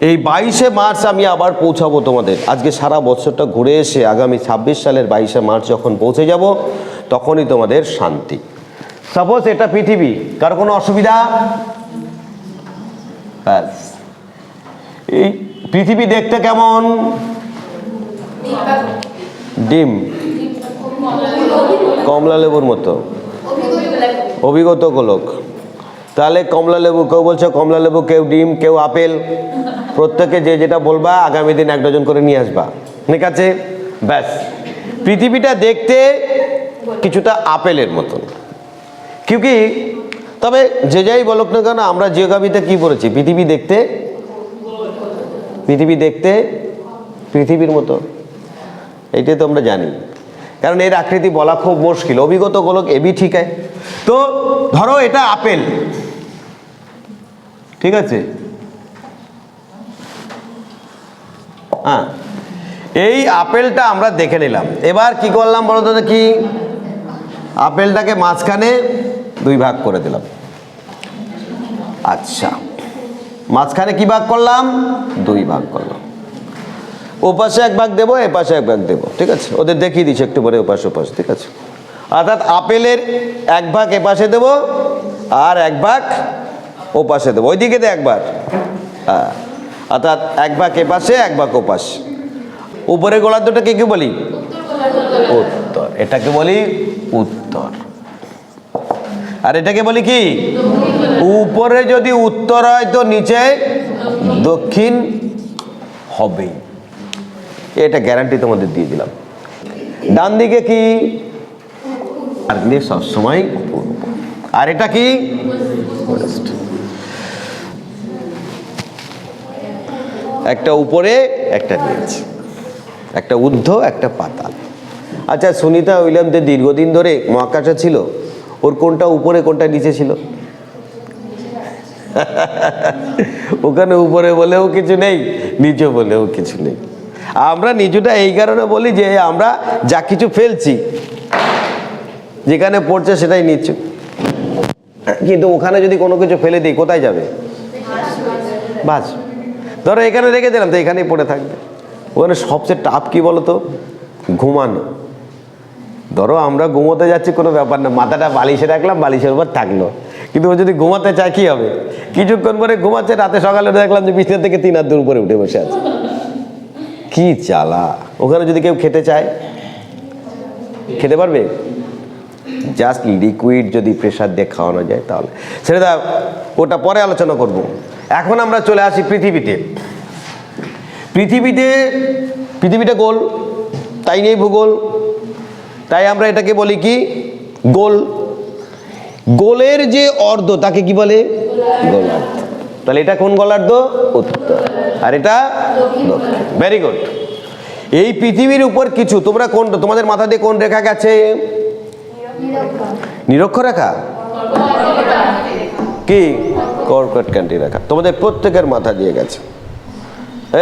এই বাইশে মার্চ আমি আবার পৌঁছাবো তোমাদের। আজকে সারা বছরটা ঘুরে এসে আগামী ছাব্বিশ সালের বাইশে মার্চ যখন পৌঁছে যাব, তখনই তোমাদের শান্তি। সাপোজ এটা পৃথিবী, কার কোনো অসুবিধা? এই পৃথিবী দেখতে কেমন? ডিম। কমলা লেবুর মতো। অভিগত গোলক। তাহলে কমলা লেবু কেউ বলছে, কমলা লেবু, কেউ ডিম, কেউ আপেল। প্রত্যেকে যে যেটা বলবা, আগামী দিন এক ডজন করে নিয়ে আসবা। ঠিক আছে? ব্যাস। পৃথিবীটা দেখতে কিছুটা আপেলের মতন। কি? তবে যে যাই বলুক না কেন, আমরা জিওগ্রাফিতে কি পড়েছি? পৃথিবী দেখতে পৃথিবী দেখতে পৃথিবীর মতো। এইটাই তো আমরা জানি। কারণ এর আকৃতি বলা খুব মুশকিল। অভিগত গোলক এবি ঠিক আছে। তো ধরো এটা আপেল। ঠিক আছে? হ্যাঁ। এই আপেলটা আমরা দেখে নিলাম। এবার কি করলাম বলো তো কি আপেলটাকে মাঝখানে দুই ভাগ করে দিলাম। আচ্ছা। মাঝখানে কি ভাগ করলাম? দুই ভাগ করলাম। ওপাশে এক ভাগ দেবো, এপাশে এক ভাগ দেবো, ঠিক আছে? ওদের দেখিয়ে দিচ্ছি একটু পরে ও পাশে ও পাশে ঠিক আছে? অর্থাৎ আপেলের এক ভাগ এপাশে দেবো আর এক ভাগ ওপাশে দেবো। ওইদিকে দে একবার। হ্যাঁ। অর্থাৎ এক ভাগ এ পাশে, এক ভাগ ও পাশে। উপরে গোলার দুটোকে কি বলি? উত্তর। এটাকে বলি উত্তর। আর এটাকে বলি কি? উপরে যদি উত্তর হয় তো নিচে দক্ষিণ হবেই। এটা গ্যারান্টি তোমাদের দিয়ে দিলাম। ডান দিকে কি? আর সবসময় আর এটা কি? একটা উপরে, একটা নিচে। একটা ঊর্ধ্ব, একটা পাতাল আচ্ছা সুনিতা উইলিয়াম যে দীর্ঘদিন ধরে মহাকাশে ছিল। ওর কোনটা উপরে, কোনটা নিচে ছিল? ওখানে উপরে বলেও কিছু নেই, নিচে বলেও কিছু নেই। আমরা নিচুটা এই কারণে বলি যে আমরা যা কিছু ফেলছি, যেখানে পড়ছে সেটাই নিচু কিন্তু ওখানে যদি কোনো কিছু ফেলে দিই, কোথায় যাবে? বাস। ধরো এখানে রেখে দিলাম তো এখানেই পড়ে থাকবে। ওখানে সবচেয়ে টাফ কি বলো তো ঘুমানো। ধরো আমরা ঘুমোতে যাচ্ছি, কোনো ব্যাপার না, মাথাটা বালিশে রাখলাম, বালিশের উপর থাকল। কিন্তু ও যদি ঘুমাতে চায়, কি হবে? কিছুক্ষণ পরে ঘুমাচ্ছে, রাতে সকালে দেখলাম যে বিছনা থেকে তিন হাত দূর উপরে উঠে বসে আছে। কি চালা ওখানে যদি কেউ খেতে চায়, খেতে পারবে? জাস্ট লিকুইড যদি প্রেশার দিয়ে খাওয়ানো যায় তাহলে। দাও ওটা পরে আলোচনা করব। এখন আমরা চলে আসি পৃথিবীতে। পৃথিবীতে, পৃথিবীটা গোল, তাই নেই ভূগোল। তাই আমরা এটাকে বলি কি? গোল। গোলের যে অর্ধ, তাকে কি বলে? গোলার্ধ। তাহলে এটা কোন গোলার্ধ? উত্তর। আর এটা ভেরি গুড এই পৃথিবীর উপর কিছু, তোমরা কোন, তোমাদের মাথা দিয়ে কোন রেখা গেছে? নিরক্ষ নিরক্ষরেখা কি কর্কট ক্যান্টি রাখা? তোমাদের প্রত্যেকের মাথা দিয়ে গেছে।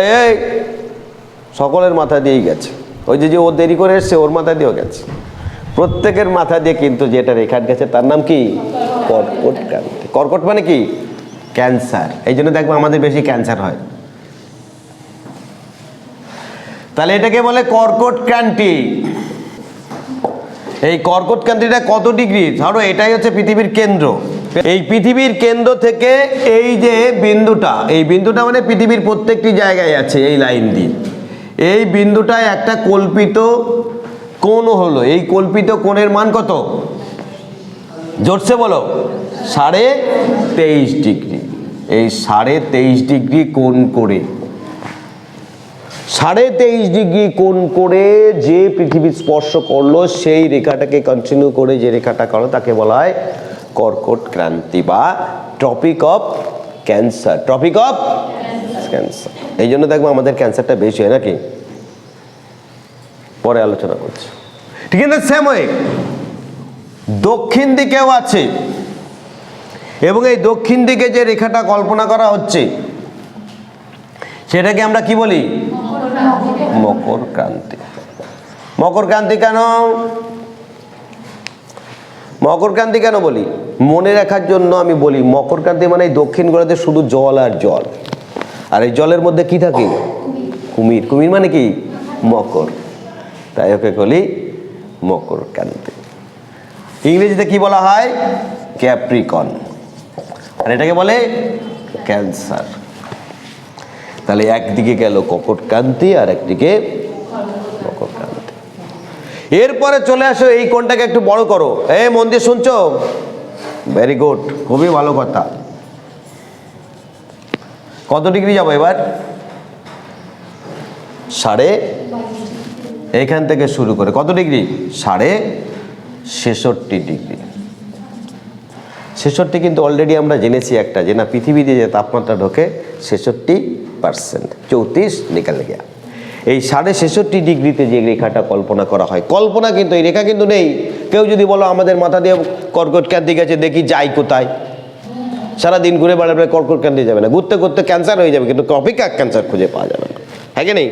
এই এই, সকলের মাথা দিয়েই গেছে। ওই যে যে ও দেরি করে এসছে, ওর মাথা দিয়েও গেছে। প্রত্যেকের মাথা দিয়ে কিন্তু যেটা রেখা গেছে, তার নাম কি? কর্কট ক্রান্তি কর্কট মানে কি? ক্যান্সার। এই জন্য দেখব আমাদের বেশি ক্যান্সার হয়। তাহলে এটাকে বলে কর্কট ক্রান্তি এই কর্কট ক্রান্তিটা কত ডিগ্রি? ধরো এটাই হচ্ছে পৃথিবীর কেন্দ্র। এই পৃথিবীর কেন্দ্র থেকে এই যে বিন্দুটা, এই বিন্দুটা মানে পৃথিবীর প্রত্যেকটি জায়গায় আছে এই লাইন দিয়ে। এই বিন্দুটায় একটা কল্পিত কোণ হলো। এই কল্পিত কোণের মান কত? জোরসে বলো। সাড়ে তেইশ ডিগ্রি। এই সাড়ে তেইশ ডিগ্রি কোণ করে, সাড়ে তেইশ ডিগ্রি কোণ করে যে পৃথিবী স্পর্শ করল, সেই রেখাটাকে কন্টিনিউ করে যে রেখাটা করো, তাকে বলা হয় কর্কট ক্রান্তি বা topic of cancer, topic of cancer. এই জন্য দেখব আমাদের ক্যান্সারটা বেশি হয় নাকি? পরে আলোচনা করছি। ঠিক আছে সেম ওয়ে দক্ষিণ দিকেও আছে। এবং এই দক্ষিণ দিকে যে রেখাটা কল্পনা করা হচ্ছে, সেটাকে আমরা কি বলি? মকর ক্রান্তি। মকর ক্রান্তি কেন? মকর ক্রান্তি কেন বলি? মনে রাখার জন্য আমি বলি, মকর ক্রান্তি মানে দক্ষিণ গোলাতে শুধু জল আর জল। আর এই জলের মধ্যে কি থাকে? কুমির। কুমির। মানে কি? মকর। তাই ওকে বলি মকর কান্তি ইংরেজিতে কি বলা হয়? ক্যাপ্রিকন। আর এটাকে বলে ক্যান্সার। তাহলে একদিকে গেল ককটকান্তি আর একদিকে এরপরে চলে আসো এই কোনটাকে একটু বড় করো। এ মন দিয়ে শুনছো? ভেরি গুড খুবই ভালো কথা। কত ডিগ্রি যাব এবার? সাড়ে এইখান থেকে শুরু করে, কত ডিগ্রি? সাড়ে ছেষট্টি ডিগ্রি। ছেষট্টি কিন্তু অলরেডি আমরা জেনেছি একটা, যে না পৃথিবীতে যে তাপমাত্রা ঢোকে ছেষট্টি পার্সেন্ট চৌত্রিশ নিকাল গিয়া এই সাড়ে ছেষট্টি ডিগ্রিতে যে রেখাটা কল্পনা করা হয়, কল্পনা কিন্তু, এই রেখা কিন্তু নেই। কেউ যদি বলো আমাদের মাথা দিয়ে কর্কট ক্যান্তি গেছে, দেখি যাই কোথায়। সারাদিন ঘুরে বেড়াবে, কর্কট ক্যান্তি যাবে না। ঘুরতে ঘুরতে ক্যান্সার হয়ে যাবে, কিন্তু টপিকা ক্যান্সার খুঁজে পাওয়া যাবে না। হ্যাঁ কি নেই?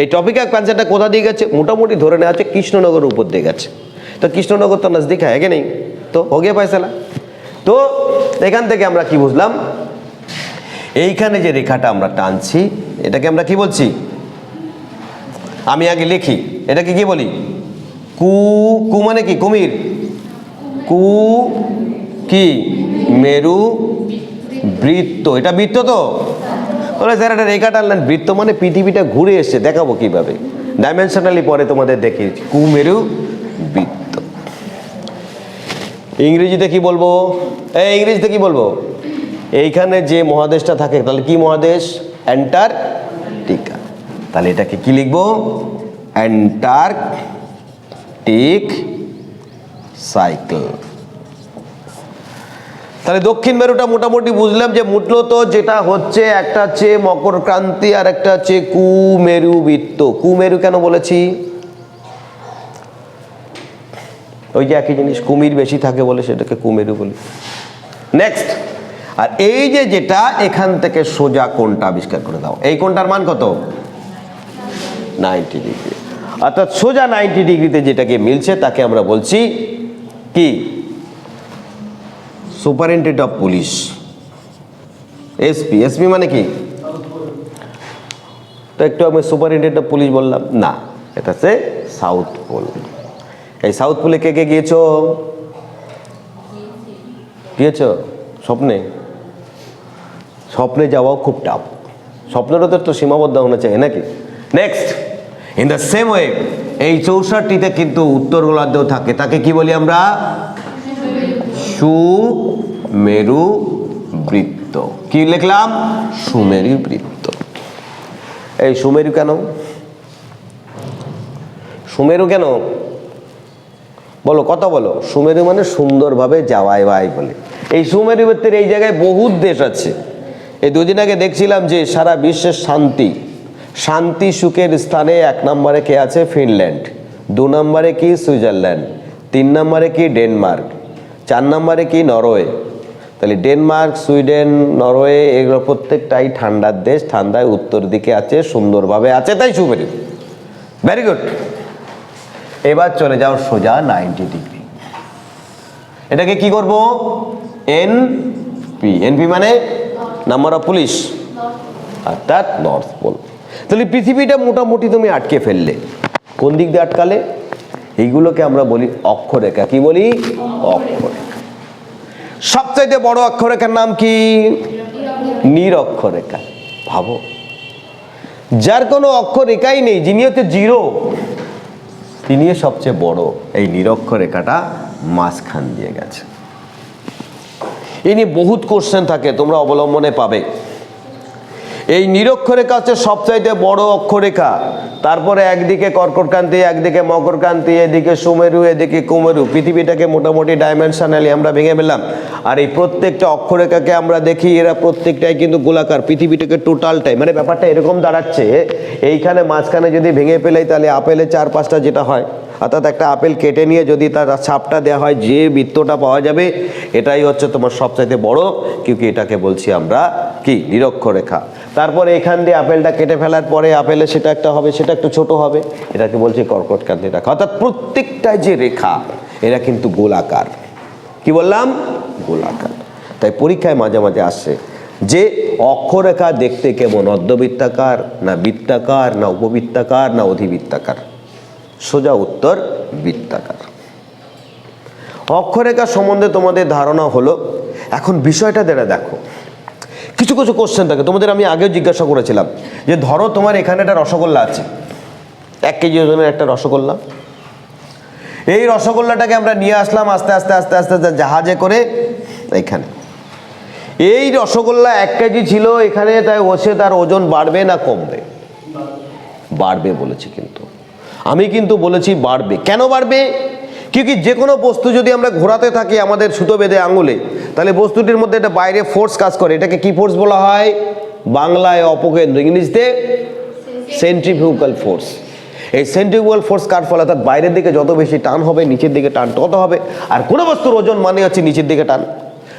এই টপিকা ক্যান্সারটা কোথা দিয়ে গেছে? মোটামুটি ধরে নেওয়া আছে কৃষ্ণনগর উপর দিয়ে গেছে। তো কৃষ্ণনগর তো নজদিক হ্যাঁ কি নেই? তো হো গিয়ে পায়সালা তো এখান থেকে আমরা কি বুঝলাম? এইখানে যে রেখাটা আমরা টানছি, এটাকে আমরা কি বলছি? আমি আগে লিখি, এটাকে কি বলি? কু কু মানে কি? কুমির? কু কি? মেরু বৃত্ত। এটা বৃত্ত তো? বলে স্যার, এটা রেখা টানলেন। বৃত্ত মানে পৃথিবীটা ঘুরে এসছে। দেখাবো কীভাবে। ডাইমেনশনালি পরে তোমাদের দেখিয়েছি। কুমেরু বৃত্ত। ইংরেজিতে কি বলব? এই ইংরেজিতে কি বলব? এইখানে যে মহাদেশটা থাকে, তাহলে কি মহাদেশ? অ্যান্টার্কটিকা। তাহলে এটাকে কি লিখব? অ্যান্টার্কটিক সাইকেল তাহলে দক্ষিণ মেরুটা মোটামুটি বুঝলাম যে মূলত যেটা হচ্ছে একটা হচ্ছে মকর ক্রান্তি আর একটা হচ্ছে কুমেরু বৃত্ত কুমেরু কেন বলেছি? ওই যে একই জিনিস, কুমির বেশি থাকে বলে সেটাকে কুমেরু বলি। নেক্সট আর এই যে যেটা, এখান থেকে সোজা কোনটা আবিষ্কার করে দাও। এই কোনটার মান কত? নাইনটি ডিগ্রি অর্থাৎ সোজা নাইনটি ডিগ্রিতে যেটাকে মিলছে, তাকে আমরা বলছি কি? Superintendent of police. SP. SP মানে কি? তো একটু আমি সুপারিনটেন্ডেন্ট অফ পুলিশ বললাম। না, এটা হচ্ছে সাউথ পোল। এই সাউথ পোলে কে কে গিয়েছ? গিয়েছ? স্বপ্নে? স্বপ্নে যাওয়াও খুব টাফ স্বপ্নেরও তো একটু সীমাবদ্ধ হতে চাই নাকি? Next in the same way এই চৌষট্টিতে কিন্তু উত্তর গোলার্ধেও থাকে। তাকে কি বলি আমরা? সুমেরু বৃত্ত কি লিখলাম? সুমেরু বৃত্ত এই সুমেরু কেন? সুমেরু কেন? বলো কথা বলো? সুমেরু মানে সুন্দরভাবে যাওয়াই ভাই বলে। এই সুমেরু বৃত্তের এই জায়গায় বহুত দেশ আছে। এই দুদিন আগে দেখছিলাম যে সারা বিশ্বের শান্তি। শান্তি সুখের স্থানে এক নম্বরে কে আছে? ফিনল্যান্ড। দু নম্বরে কি সুইজারল্যান্ড? তিন নম্বরে কি ডেনমার্ক? চার নম্বরে কি নরওয়ে? তাহলে ডেনমার্ক সুইডেন নরওয়ে এগুলো প্রত্যেকটাই ঠান্ডার দেশ ঠান্ডায় উত্তর দিকে আছে সুন্দরভাবে আছে তাই সুপেরি ভেরি গুড এবার চলে যাও সোজা নাইনটি ডিগ্রি এটাকে কি করব? এন পি এনপি মানে? নাম্বার অফ পুলিশ অর্থাৎ নর্থ পোল তাহলে পৃথিবীটা মোটামুটি তুমি আটকে ফেললে। কোন দিক দিয়ে আটকালে? এইগুলোকে আমরা বলি অক্ষরেখা। কি বলি? অক্ষরেখা। সবচাইতে বড় অক্ষরেখার নাম কি? নিরক্ষরেখা। ভাবো। যার কোনো অক্ষরেখাই নেই, যিনি হচ্ছে জিরো তিনি সবচেয়ে বড়। এই নিরক্ষরেখাটা মাঝখান দিয়ে গেছে। এ নিয়ে বহুত কোশ্চেন থাকে, তোমরা অবলম্বনে পাবে। এই নিরক্ষরেখা হচ্ছে সবচাইতে বড় অক্ষরেখা। তারপরে একদিকে কর্কটকান্তি একদিকে মকরকান্তি এদিকে সুমেরু, এদিকে কুমেরু। পৃথিবীটাকে মোটামুটি ডাইমেনশনালি আমরা ভেঙে ফেললাম। আর এই প্রত্যেকটা অক্ষরেখাকে আমরা দেখি, এরা প্রত্যেকটাই কিন্তু গোলাকার, পৃথিবীটাকে টোটালটাই মানে ব্যাপারটা এরকম দাঁড়াচ্ছে, এইখানে মাঝখানে যদি ভেঙে ফেলাই তাহলে আপেলের চার পাঁচটা যেটা হয়, অর্থাৎ একটা আপেল কেটে নিয়ে যদি তার ছাপটা দেওয়া হয়, যে বৃত্তটা পাওয়া যাবে, এটাই হচ্ছে তোমার সবচাইতে বড়, কিউকি এটাকে বলছি আমরা কি? নিরক্ষরেখা। তারপরে এখান দিয়ে আপেলটা কেটে ফেলার পরে আপেলে সেটা একটা হবে, সেটা একটু ছোট হবে। এটাকে বলছি কর্কটকান্তি রেখা। অর্থাৎ প্রত্যেকটা যে রেখা, এরা কিন্তু গোলাকার। কি বললাম? গোলাকার। তাই পরীক্ষায় মাঝে মাঝে আসছে যে অক্ষরেখা দেখতে কেমন? অর্ধবৃত্তাকার না বৃত্তাকার না উপবৃত্তাকার না অধিবৃত্তাকার? সোজা উত্তর, বৃত্তাকার। অক্ষরেখা সম্বন্ধে তোমাদের ধারণা হলো, এখন বিষয়টা দেখো। কিছু কিছু কোশ্চেন থাকে। তোমাদের আমি আগেও জিজ্ঞাসা করেছিলাম যে ধরো তোমার এখানে একটা রসগোল্লা আছে। এক কেজি ওজনের একটা রসগোল্লা। এই রসগোল্লাটাকে আমরা নিয়ে আসলাম আস্তে আস্তে আস্তে আস্তে আস্তে জাহাজে করে এখানে। এই রসগোল্লা এক কেজি ছিল এখানে, তাই বসে তার ওজন বাড়বে না কমবে? বাড়বে বলেছি কিন্তু। আমি কিন্তু বলেছি বাড়বে। কেন বাড়বে? কি কি যে কোনো বস্তু যদি আমরা ঘোরাতে থাকি আমাদের সুতো বেঁধে আঙুলে, তাহলে বস্তুটির মধ্যে একটা বাইরে ফোর্স কাজ করে। এটাকে কি ফোর্স বলা হয়? বাংলায় অপকেন্দ্র, ইংলিশতে সেন্ট্রিফিউগাল ফোর্স এই সেন্ট্রিফিউগাল ফোর্স কার ফলে? অর্থাৎ বাইরের দিকে যত বেশি টান হবে, নিচের দিকে টান তত হবে। আর কোনো বস্তুর ওজন মানে হচ্ছে নিচের দিকে টান।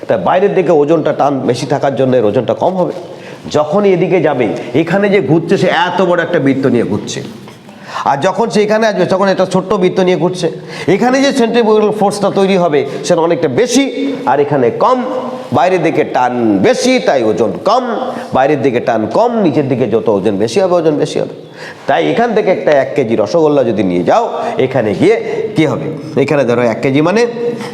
তাই বাইরের দিকে ওজনটা টান, বেশি থাকার জন্য এর ওজনটা কম হবে। যখন এদিকে যাবে, এখানে যে ঘুরছে, সে এত বড় একটা বৃত্ত নিয়ে ঘুরছে। আর যখন সে এখানে আসবে, তখন একটা ছোট্ট বৃত্ত নিয়ে ঘুরছে। এখানে যে সেন্ট্রিফিউগাল ফোর্সটা তৈরি হবে, সেটা অনেকটা বেশি, আর এখানে কম। বাইরের দিকে টান বেশি, তাই ওজন কম। বাইরের দিকে টান কম, নিচের দিকে যত ওজন বেশি হবে, ওজন বেশি হবে। তাই এখান থেকে একটা এক কেজি রসগোল্লা যদি নিয়ে যাও, এখানে গিয়ে কি হবে? এখানে ধরো এক কেজি মানে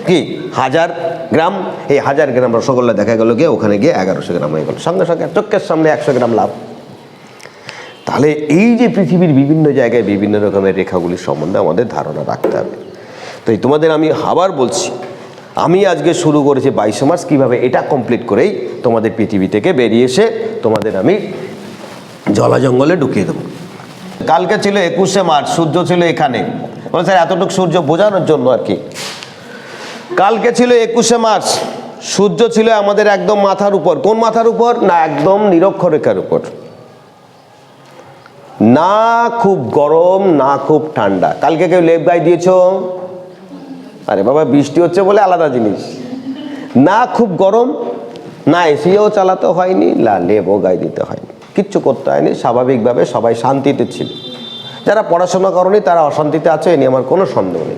কি? হাজার গ্রাম। এই হাজার গ্রাম রসগোল্লা দেখা গেল গিয়ে, ওখানে গিয়ে এগারোশো গ্রাম হয়ে গেল। সঙ্গে সঙ্গে চোখের সামনে একশো গ্রাম লাভ। তাহলে এই যে পৃথিবীর বিভিন্ন জায়গায় বিভিন্ন রকমের রেখাগুলির সম্বন্ধে আমাদের ধারণা রাখতে হবে। তো এই তোমাদের আমি আবার বলছি, আমি আজকে শুরু করেছি বাইশে মার্চ, কীভাবে এটা কমপ্লিট করেই তোমাদের পৃথিবী থেকে বেরিয়ে এসে তোমাদের আমি জলা জঙ্গলে ঢুকিয়ে দেবো। কালকে ছিল একুশে মার্চ, সূর্য ছিল এখানে। বলে, স্যার, এতটুকু সূর্য বোঝানোর জন্য আর কি। কালকে ছিল একুশে মার্চ, সূর্য ছিল আমাদের একদম মাথার উপর। কোন মাথার উপর? না, একদম নিরক্ষরেখার উপর। না খুব গরম, না খুব ঠান্ডা। কালকে কেউ লেপ গায়ে দিয়েছ? আরে বাবা, বৃষ্টি হচ্ছে বলে আলাদা জিনিস। না খুব গরম, না এসিও চালাতে হয়নি, না লেবও গায়ে দিতে হয়নি। কিচ্ছু করতে হয়নি, স্বাভাবিকভাবে সবাই শান্তিতে ছিল। যারা পড়াশোনা করেনি, তারা অশান্তিতে আছে, এ নিয়ে আমার কোনো সন্দেহ নেই।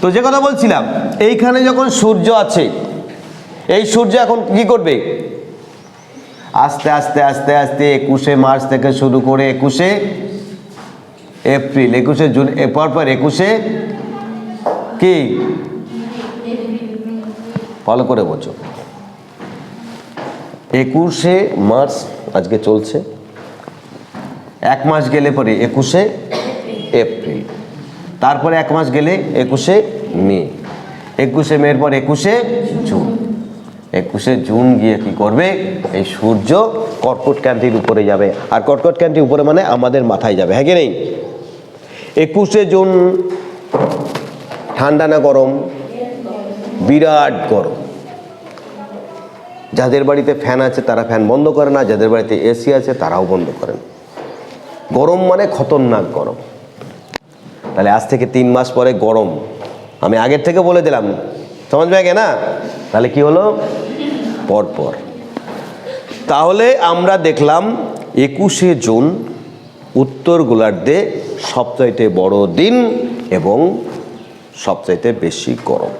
তো যে কথা বলছিলাম, এইখানে যখন সূর্য আছে, এই সূর্য এখন কি করবে? আস্তে আস্তে আস্তে আস্তে একুশে মার্চ থেকে শুরু করে একুশে এপ্রিল, একুশে জুন এরপর পর একুশে কি? ভালো করে বোঝো। একুশে মার্চ আজকে চলছে। এক মাস গেলে পরে একুশে এপ্রিল, তারপরে এক মাস গেলে একুশে মে, একুশে মের পর একুশে জুন। একুশে জুন গিয়ে কি করবে? এই সূর্য কর্কট ক্যান্টির উপরে যাবে। আর কর্কট ক্যান্টির উপরে মানে আমাদের মাথায় যাবে হ্যাঁ কি নেই? একুশে জুন, ঠান্ডা না গরম? বিরাট গরম। যাদের বাড়িতে ফ্যান আছে তারা ফ্যান বন্ধ করে না, যাদের বাড়িতে এসি আছে তারাও বন্ধ করেন গরম মানে খতরনাক গরম। তাহলে আজ থেকে তিন মাস পরে গরম। আমি আগের থেকে বলে দিলাম। সমাজ ব্যাগে না? তাহলে কি হলো? পরপর। তাহলে আমরা দেখলাম একুশে জুন উত্তর গোলার্ধে সবচাইতে বড় দিন এবং সবচাইতে বেশি গরম।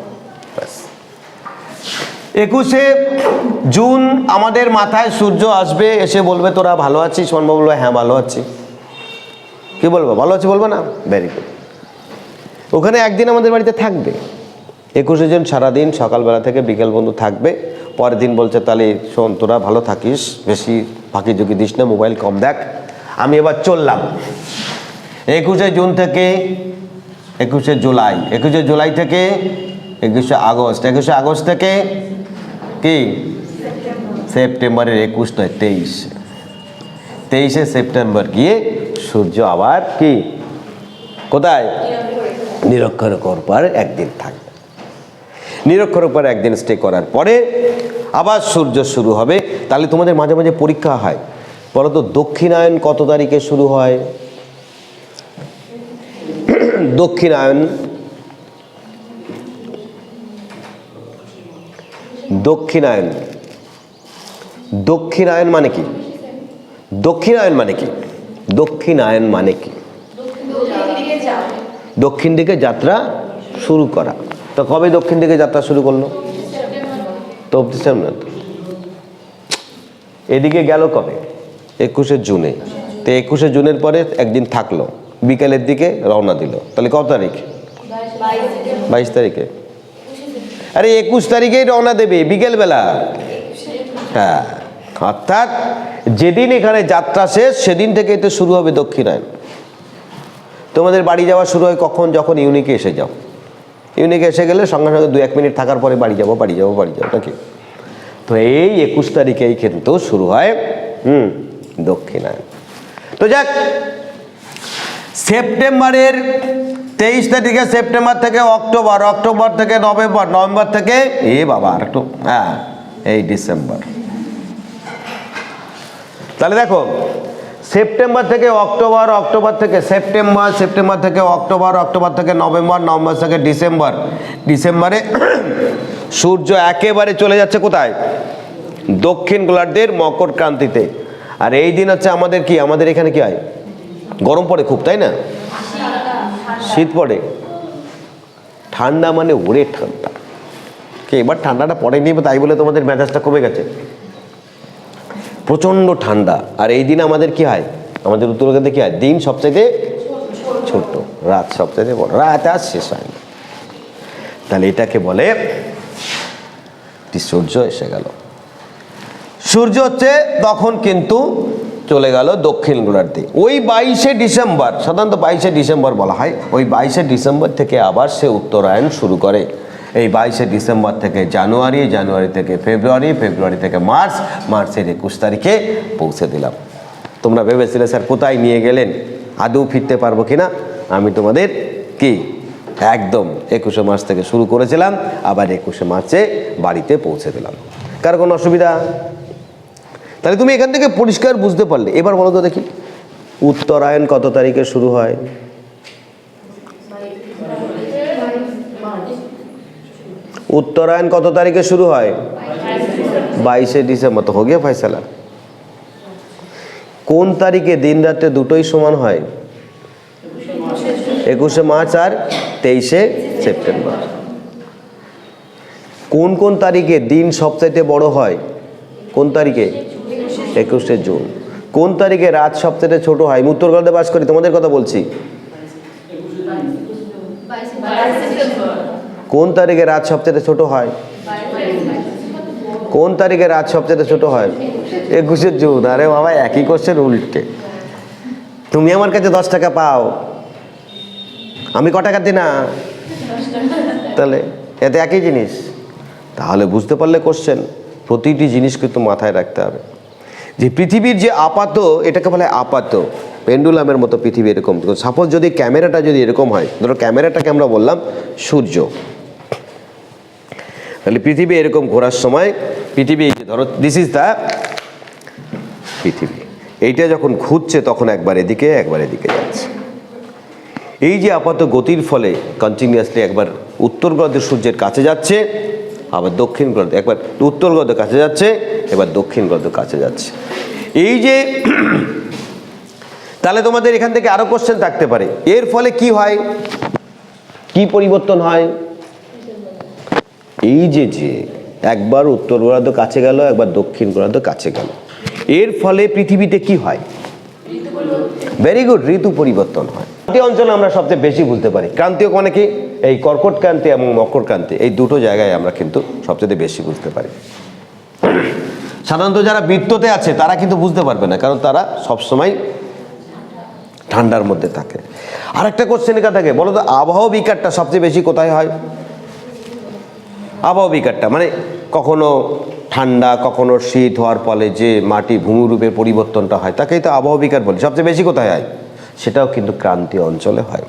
একুশে জুন আমাদের মাথায় সূর্য আসবে, এসে বলবে, তোরা ভালো আছিস? সন্মা বলবে হ্যাঁ ভালো আছি। কি বলব? ভালো আছি বলবে না? ভেরি গুড ওখানে একদিন আমাদের বাড়িতে থাকবে। একুশে জন সারাদিন সকালবেলা থেকে বিকেল বন্ধু থাকবে। পরের দিন বলছে, তাহলে শোন, তোরা ভালো থাকিস, বেশি ফাঁকি ঝুঁকি দিস না, মোবাইল কম দেখ। আমি এবার চললাম। একুশে জুন থেকে, একুশে জুলাই একুশে জুলাই থেকে, একুশে আগস্ট একুশে আগস্ট থেকে কি? সেপ্টেম্বরের একুশ নয়, তেইশ। তেইশে সেপ্টেম্বর গিয়ে সূর্য আবার কি? কোথায়? নিরক্ষর করবার একদিন থাকবে। নিরক্ষর উপর একদিন স্টে করার পরে আবার সূর্য শুরু হবে। তাহলে তোমাদের মাঝে মাঝে পরীক্ষা হয়। বলো তো দক্ষিণায়ন কত তারিখে শুরু হয়? দক্ষিণায়ন দক্ষিণায়ন দক্ষিণায়ন মানে কি? দক্ষিণায়ন মানে কি? দক্ষিণায়ন মানে কি? দক্ষিণ দিকে যাত্রা শুরু করা। তো কবে দক্ষিণ দিকে যাত্রা শুরু করল? তো এদিকে গেল কবে? একুশে জুনে। তো একুশে জুনের পরে একদিন থাকল। বিকেলের দিকে রওনা দিল। তাহলে কত তারিখ? বাইশ তারিখে। আরে একুশ তারিখেই রওনা দেবে বিকেলবেলা। হ্যাঁ অর্থাৎ যেদিন এখানে যাত্রা শেষ, সেদিন থেকে তো শুরু হবে দক্ষিণায়ন। তোমাদের বাড়ি যাওয়া শুরু হয় কখন? যখন ইউনিকে এসে যাও। ইউনিকে এসে গেলে সঙ্গে সঙ্গে দু এক মিনিট থাকার পরে বাড়ি যাব বাড়ি যাব বাড়ি যাব, নাকি? তো এই একুশ তারিখেই কিন্তু শুরু হয়, হুম, দক্ষিণায়ন। তো যাক, সেপ্টেম্বরের তেইশ তারিখে, সেপ্টেম্বর থেকে অক্টোবর অক্টোবর থেকে নভেম্বর নভেম্বর থেকে, এ বাবা, আর একটু হ্যাঁ এই ডিসেম্বর। তাহলে দেখো সেপ্টেম্বর থেকে অক্টোবর অক্টোবর থেকে সেপ্টেম্বর সেপ্টেম্বর থেকে অক্টোবর অক্টোবর থেকে নভেম্বর নভেম্বর থেকে ডিসেম্বর। ডিসেম্বরে সূর্য একেবারে চলে যাচ্ছে কোথায়? দক্ষিণ গোলার্ধের মকর ক্রান্তিতে। আর এই দিন হচ্ছে আমাদের কি? আমাদের এখানে কি হয়? গরম পড়ে খুব, তাই না? শীত পড়ে। ঠান্ডা মানে ওরে ঠান্ডা। কে, এবার ঠান্ডাটা পড়েনি, তাই বলে তোমাদের মেজাজটা কমে গেছে। প্রচণ্ড ঠান্ডা। আর এই দিন আমাদের কি হয়? আমাদের উত্তর উত্তরকান্তে কি হয়? দিন সবচাইতে ছোট। রাত সবচাইতে বড়। রাত আর শেষ হয় না। তাহলে এটাকে বলে সূর্য এসে গেল। সূর্য হচ্ছে তখন কিন্তু চলে গেল দক্ষিণ গোলার্ধে। ওই বাইশে ডিসেম্বর, সাধারণত বাইশে ডিসেম্বর বলা হয়, ওই বাইশে ডিসেম্বর থেকে আবার সে উত্তরায়ণ শুরু করে। এই বাইশে ডিসেম্বর থেকে জানুয়ারি জানুয়ারি থেকে ফেব্রুয়ারি ফেব্রুয়ারি থেকে মার্চ, মার্চের একুশ তারিখে পৌঁছে দিলাম। তোমরা ভেবেছিলে, স্যার, কোথায় নিয়ে গেলেন? আদৌ ফিরতে পারব কি না আমি তোমাদের কি? একদম একুশে মার্চ থেকে শুরু করেছিলাম, আবার একুশে মার্চে বাড়িতে পৌঁছে দিলাম। কার কোনো অসুবিধা? তাহলে তুমি এখান থেকে পরিষ্কার বুঝতে পারলে। এবার বলো তো দেখি, উত্তরায়ণ কত তারিখে শুরু হয়? উত্তরায়ণ কত তারিখে শুরু হয়? বাইশে ডিসেম্বর। তো গিয়ে ফয়সালা কোন তারিখে দিন রাত্রে দুটোই সমান হয়? একুশে মার্চ আর তেইশে সেপ্টেম্বর। কোন কোন তারিখে দিন সবচাইতে বড় হয়? কোন তারিখে? একুশে জুন। কোন তারিখে রাত সবচেয়ে ছোট হয়? উত্তর গোলার্ধে বাস করি, তোমাদের কথা বলছি। কোন তারিখে রাত সবচেয়ে ছোট হয়? কোন তারিখে রাত সবচেয়ে ছোট হয়? একুশে জুন। আরে বাবা, একই কোশ্চেন উল্টে। তুমি আমার কাছে দশ টাকা পাও। আমি ক টাকা দিই না? তাহলে, এতে একই জিনিস। তাহলে বুঝতে পারলে কোশ্চেন প্রতিটি জিনিস কিন্তু মাথায় রাখতে হবে। যে পৃথিবীর যে আপাত, এটাকে বলে আপাত। পেন্ডুলামের মতো পৃথিবী এরকম। সাপোজ যদি ক্যামেরাটা যদি এরকম হয়, ধরো ক্যামেরাটাকে আমরা বললাম সূর্য। তাহলে পৃথিবী এরকম ঘোরার সময়, পৃথিবী ধরো দিস ইজ দ্য পৃথিবী। এইটা যখন ঘুরছে তখন একবার এদিকে একবার এদিকে যাচ্ছে। এই যে আপাত গতির ফলে কন্টিনিউয়াসলি একবার উত্তর গ্রহের সূর্যের কাছে যাচ্ছে, আবার দক্ষিণ গ্রহ একবার উত্তর গ্রহের কাছে যাচ্ছে, এবার দক্ষিণ গ্রহের কাছে যাচ্ছে। এই যে তাহলে তোমাদের এখান থেকে আরও কোশ্চেন থাকতে পারে। এর ফলে কি হয়? কি পরিবর্তন হয়? এই যে যে একবার উত্তর গোলার্ধ কাছে গেল, একবার দক্ষিণ গোলার্ধ কাছে গেল। এর ফলে পৃথিবীতে কি হয়? ভেরি গুড ঋতু পরিবর্তন হয়। ক্রান্তীয় অঞ্চলে আমরা সবচেয়ে বেশি বুঝতে পারি। ক্রান্তীয় মানে কি? এই কর্কট ক্রান্তি এবং মকর ক্রান্তি, এই দুটো জায়গায় আমরা কিন্তু সবচেয়ে বেশি বুঝতে পারি। সাধারণত যারা বৃত্ততে আছে, তারা কিন্তু বুঝতে পারবে না, কারণ তারা সবসময় ঠান্ডার মধ্যে থাকে। আর একটা কোশ্চেন এখানে থাকে বলো তো আবহাওয়া বিকারটা সবচেয়ে বেশি কোথায় হয়? আবহাওয়া বিকারটা মানে কখনো ঠান্ডা, কখনো শীত হওয়ার ফলে যে মাটি ভূমিরূপের পরিবর্তনটা হয়, তাকেই তো আবহাওয়া বিকার বলে। সবচেয়ে বেশি কোথায় হয়? সেটাও কিন্তু ক্রান্তীয় অঞ্চলে হয়।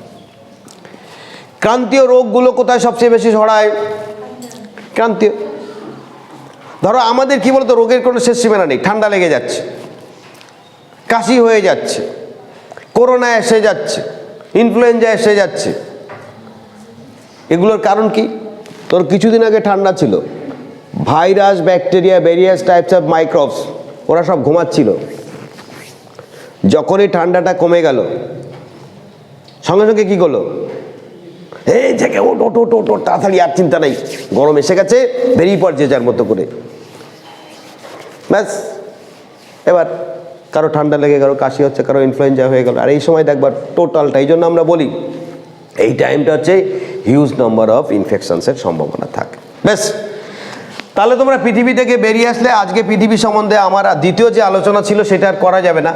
ক্রান্তীয় রোগগুলো কোথায় সবচেয়ে বেশি ছড়ায়? ক্রান্তীয়। ধরো আমাদের কি বলতো, রোগের কোনো শেষ সীমানা নেই, ঠান্ডা লেগে যাচ্ছে, কাশি হয়ে যাচ্ছে, করোনা এসে যাচ্ছে, ইনফ্লুয়েঞ্জা এসে যাচ্ছে। এগুলোর কারণ কি? তোর কিছুদিন আগে ঠান্ডা ছিল। Virus, bacteria various types of microbes ওরা সব ঘুমাচ্ছিল। যখনই ঠান্ডাটা কমে গেল, সঙ্গে সঙ্গে কী করল? এই থেকে ওট ওট ওট ওট তাড়াতাড়ি, আর চিন্তা নাই, গরম এসে গেছে, বেরিয়ে পড়ছে যার মতো করে। ব্যাস, এবার কারও ঠান্ডা লেগে কারও কাশি হচ্ছে, কারও ইনফ্লুয়েঞ্জা হয়ে গেল, আর এই সময় দেখবার টোটালটা এই জন্য আমরা বলি, এই টাইমটা হচ্ছে হিউজ নাম্বার অফ ইনফেকশনসের সম্ভাবনা থাকে। বেশ তাহলে তোমরা পৃথিবী থেকে বেরিয়ে আসলে আজকে পৃথিবী সম্বন্ধে আমার দ্বিতীয় যে আলোচনা ছিল সেটা আর করা যাবে না।